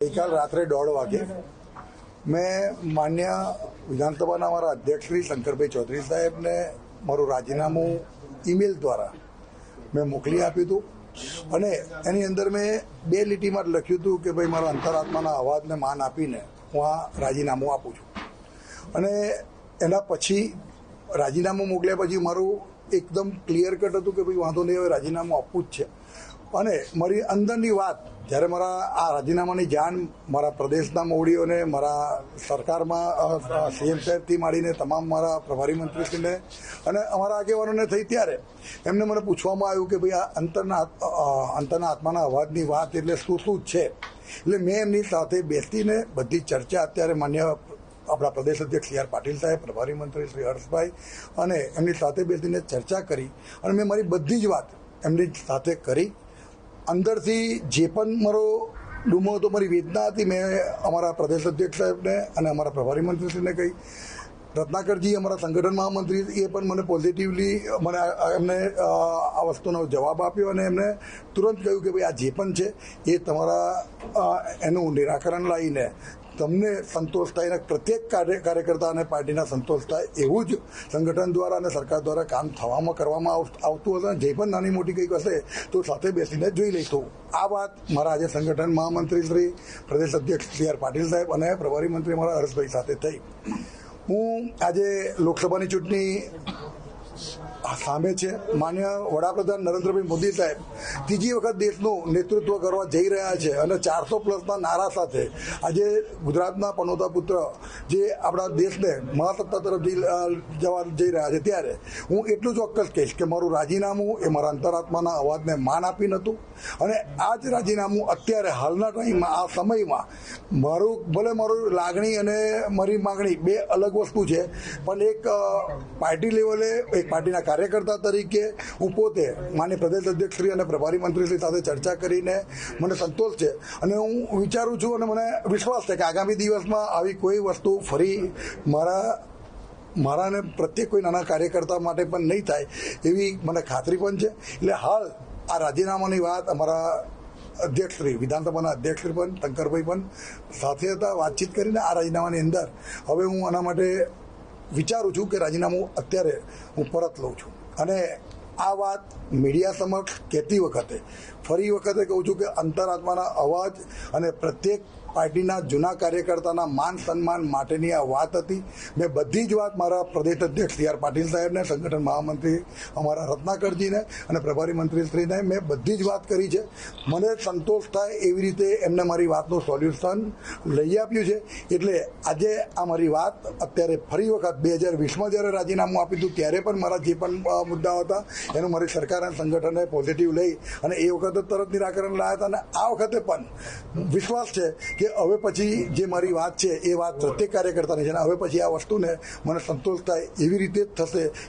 ગઈકાલ રાત્રે દોઢ વાગે મેં માન્ય વિધાનસભાના અમારા અધ્યક્ષ શ્રી શંકરભાઈ ચૌધરી સાહેબને મારું રાજીનામું ઈમેલ દ્વારા મેં મોકલી આપ્યું હતું. અને એની અંદર મેં બે લીટીમાં લખ્યું હતું કે ભાઈ મારા અંતરાત્માના અવાજને માન આપીને હું આ રાજીનામું આપું છું. અને એના પછી રાજીનામું મોકલ્યા પછી મારું એકદમ ક્લિયર કટ હતું કે ભાઈ વાંધો નહીં, હવે રાજીનામું આપવું જ છે. અને મારી અંદરની વાત, જ્યારે મારા આ રાજીનામાની જાણ મારા પ્રદેશના મોવડીઓને, મારા સરકારમાં સીએમ સાહેબથી માંડીને તમામ મારા પ્રભારી મંત્રીશ્રીને અને અમારા આગેવાનોને થઈ ત્યારે એમને મને પૂછવામાં આવ્યું કે ભાઈ, આ અંતરના અંતરના આત્માના અવાજની વાત એટલે શું શું છે? એટલે મેં એમની સાથે બેસીને બધી ચર્ચા અત્યારે માન્ય આપણા પ્રદેશ અધ્યક્ષ સી આર પાટીલ સાહેબ, પ્રભારી મંત્રી શ્રી હર્ષભાઈ અને એમની સાથે બેસીને ચર્ચા કરી અને મેં મારી બધી જ વાત એમની સાથે કરી. અંદરથી જે પણ મારો ડૂમો હતો, મારી વેદના હતી, મેં અમારા પ્રદેશ અધ્યક્ષ સાહેબને અને અમારા પ્રભારી મંત્રીશ્રીને કહી. રત્નાકરજી, અમારા સંગઠન મહામંત્રી, એ પણ મને પોઝિટિવલી મને એમને આ વસ્તુનો જવાબ આપ્યો અને એમને તુરંત કહ્યું કે ભાઈ આ જે પણ છે, એ તમારા એનું નિરાકરણ લાવીને તમને સંતોષ થાય અને પ્રત્યેક કાર્ય, કાર્યકર્તા અને પાર્ટીના સંતોષ થાય એવું જ સંગઠન દ્વારા અને સરકાર દ્વારા કામ થવામાં કરવામાં આવ- આવતું હશે જે પણ નાની મોટી કંઈક હશે તો સાથે બેસીને જોઈ લઈશું. આ વાત મારા આજે સંગઠન મહામંત્રી શ્રી, પ્રદેશ અધ્યક્ષ સી આર પાટીલ સાહેબ અને પ્રભારી મંત્રી મારા હર્ષભાઈ સાથે થઈ. હું આજે લોકસભાની ચૂંટણી સામે છે. માન્ય વડાપ્રધાન નરેન્દ્રભાઈ મોદી સાહેબ ત્રીજી વખત દેશનું નેતૃત્વ કરવા જઈ રહ્યા છે અને ચારસો પ્લસના નારા સાથે આજે ગુજરાતના પનોતા પુત્ર જે આપણા દેશને મહાસત્તા તરફ જવા જઈ રહ્યા છે ત્યારે હું એટલું ચોક્કસ કહીશ કે મારું રાજીનામું એ મારા અંતરાત્માના અવાજને માન આપી નહોતું અને આ જ રાજીનામું અત્યારે હાલના ટાઈમમાં, આ સમયમાં મારું, ભલે મારું લાગણી અને મારી માગણી બે અલગ વસ્તુ છે, પણ એક પાર્ટી લેવલે, એક પાર્ટીના કાર્યકર્તા તરીકે હું પોતે માન્ય પ્રદેશ અધ્યક્ષશ્રી અને પ્રભારી મંત્રીશ્રી સાથે ચર્ચા કરીને મને સંતોષ છે. અને હું વિચારું છું અને મને વિશ્વાસ છે કે આગામી દિવસમાં આવી કોઈ વસ્તુ ફરી મારા મારા અને પ્રત્યેક કોઈ નાના કાર્યકર્તા માટે પણ નહીં થાય એવી મને ખાતરી પણ છે. એટલે હાલ આ રાજીનામાની વાત અમારા અધ્યક્ષશ્રી, વિધાનસભાના અધ્યક્ષશ્રી પણ, શંકરભાઈ પણ સાથે હતા, વાતચીત કરીને આ રાજીનામાની અંદર. હવે હું આના માટે વિચારું છું કે રાજીનામું અત્યારે હું પરત લઉં છું. અને આ વાત મીડિયા સમક્ષ કહેતી વખતે ફરી વખતે કહું છું કે અંતરાત્માના અવાજ અને પ્રત્યેક પાર્ટીના જૂના કાર્યકર્તાના માન સન્માન માટેની આ વાત હતી. મેં બધી જ વાત મારા પ્રદેશ અધ્યક્ષ સી આર પાટીલ સાહેબને, સંગઠન મહામંત્રી અમારા રત્નાકરજીને અને પ્રભારી મંત્રીશ્રીને મેં બધી જ વાત કરી છે. મને સંતોષ થાય એવી રીતે એમને મારી વાતનું સોલ્યુશન લઈ આપ્યું છે. એટલે આજે આ મારી વાત અત્યારે ફરી વખત બે હજાર વીસમાં જ્યારે રાજીનામું આપ્યું હતું, ત્યારે પણ મારા જે પણ મુદ્દાઓ હતા એનું મારી સરકાર અને સંગઠને પોઝિટિવ લઈ અને એ વખતે તરત નિરાકરણ લાવ્યા હતા અને આ વખતે પણ વિશ્વાસ છે કે હવે પછી જે મારી વાત છે એ વાત પ્રત્યેક કાર્યકર્તાની છે અને હવે પછી આ વસ્તુને મને સંતોષ થાય એવી રીતે જ થશે